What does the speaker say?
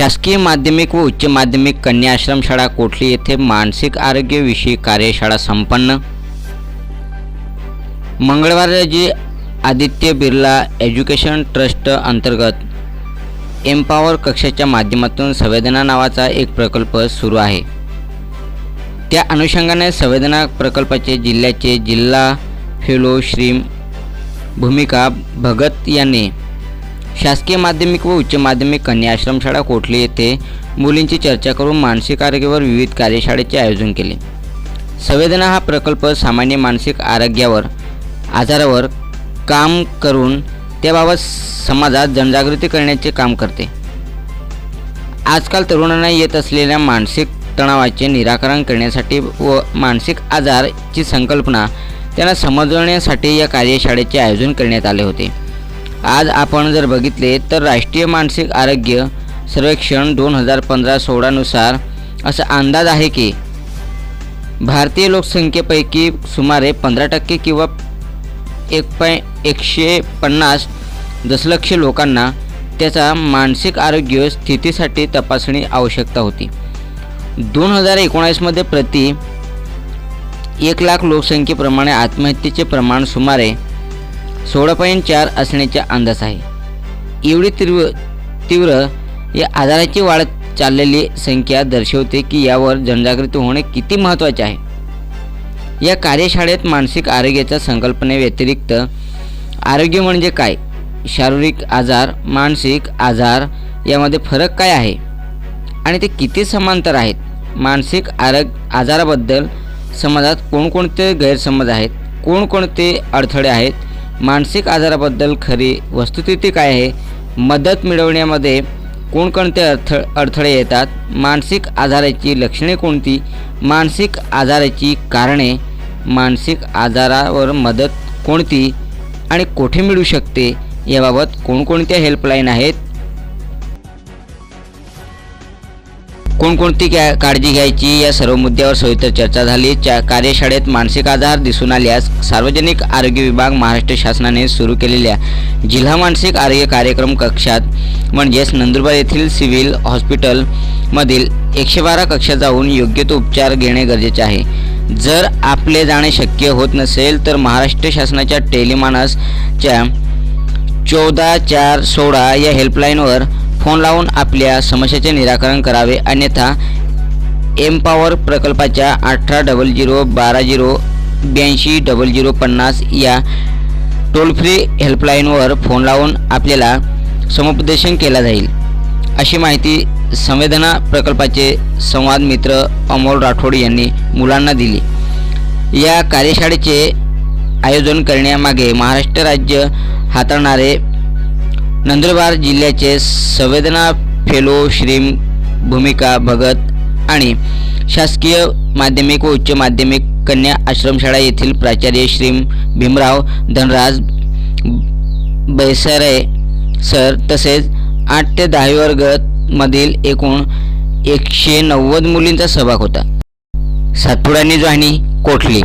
शासकीय माध्यमिक व उच्च माध्यमिक कन्या आश्रमशाळा कोठली येथे मानसिक आरोग्यविषयी कार्यशाळा संपन्न? मंगळवार रोजी आदित्य बिर्ला एज्युकेशन ट्रस्ट अंतर्गत एम्पावर कक्षाच्या माध्यमातून संवेदना नावाचा एक प्रकल्प सुरू आहे. त्या अनुषंगाने संवेदना प्रकल्पाचे जिल्ह्याचे जिल्हा फेलो श्री भूमिका भगत यांनी शासकीय माध्यमिक व उच्च माध्यमिक कन्या आश्रमशाळा कोठली येथे? मुलींची चर्चा करून मानसिक आरोग्यावर विविध कार्यशाळेचे आयोजन केले. संवेदना हा प्रकल्प सामान्य मानसिक आरोग्यावर आजारावर काम करून त्याबाबत समाजात जनजागृती करण्याचे काम करते. आजकाल तरुणांना येत असलेल्या मानसिक तणावाचे निराकरण करण्यासाठी व मानसिक आजारची संकल्पना त्यांना समजवण्यासाठी या कार्यशाळेचे आयोजन करण्यात आले होते. आज आपण जर बघितले तर राष्ट्रीय मानसिक आरोग्य सर्वेक्षण दोन हजार पंधरा सोळानुसार असा अंदाज आहे की भारतीय लोकसंख्येपैकी सुमारे पंधरा टक्के किंवा एक पॉय एकशे पन्नास दशलक्ष लोकांना त्याचा मानसिक आरोग्य स्थितीसाठी तपासणी आवश्यकता होती. दोन हजार एकोणावीसमध्ये प्रति एक लाख लोकसंख्येप्रमाणे आत्महत्येचे प्रमाण सुमारे सोळा पॉईंट चार असण्याचा अंदाज आहे. एवढी तीव्र तीव्र या आजाराची वाढत चाललेली संख्या दर्शवते की यावर जनजागृती होणे किती महत्त्वाचे आहे. या कार्यशाळेत मानसिक आरोग्याच्या संकल्पनेव्यतिरिक्त आरोग्य म्हणजे काय? शारीरिक आजार मानसिक आजार यामध्ये फरक काय आहे? आणि ते किती समांतर आहेत? मानसिक आरोग आजाराबद्दल समाजात कोणकोणते गैरसमज आहेत? कोणकोणते अडथळे आहेत? मानसिक आजाराबद्दल खरी वस्तुस्थिती काय आहे? मदत मिळवण्यामध्ये कोणकोणते अर्थ अडथळे येतात? मानसिक आजाराची लक्षणे कोणती? मानसिक आजाराची कारणे? मानसिक आजारावर मदत कोणती? आणि कोठे मिळू शकते? याबाबत कोणकोणत्या हेल्पलाईन आहेत? कोणकोणती क्या काळजी घ्यायची या सर्व मुद्द्यावर सविस्तर चर्चा झाली. कार्यशाळेत मानसिक आजार दिसून आल्यास सार्वजनिक आरोग्य विभाग महाराष्ट्र शासनाने सुरू केलेल्या जिल्हा मानसिक आरोग्य कार्यक्रम कक्षात म्हणजेच नंदुरबार येथील सिव्हिल हॉस्पिटलमधील एकशे बारा कक्षा जाऊन योग्य तो उपचार घेणे गरजेचे आहे. जर आपले जाणे शक्य होत नसेल तर महाराष्ट्र शासनाच्या टेलिमानसच्या चौदा चार सोळा या हेल्पलाईनवर फोन लावून आपल्या समस्येचे निराकरण करावे अन्यथा एमपॉवर प्रकल्पाच्या अठरा डबल झिरो बारा झिरो ब्याऐंशी डबल झिरो पन्नास या टोल फ्री हेल्पलाईनवर फोन लावून आपल्याला समुपदेशन केला जाईल. अशी माहिती संवेदना प्रकल्पाचे संवाद मित्र अमोल राठोड यांनी मुलांना दिली. या कार्यशाळेचे आयोजन करण्यामागे महाराष्ट्र राज्य हाताळणारे नंदुरबार जिल्ह्याचे संवेदना फेलो श्रीम भूमिका भगत आणि शासकीय माध्यमिक व उच्च माध्यमिक कन्या आश्रमशाळा येथील प्राचार्य श्रीम भीमराव धनराज बैसरे सर तसेच आठ ते दहावी वर्गामधील एकूण एकशे नव्वद मुलींचा सहभाग होता. सातपुडा न्यूज कोठली?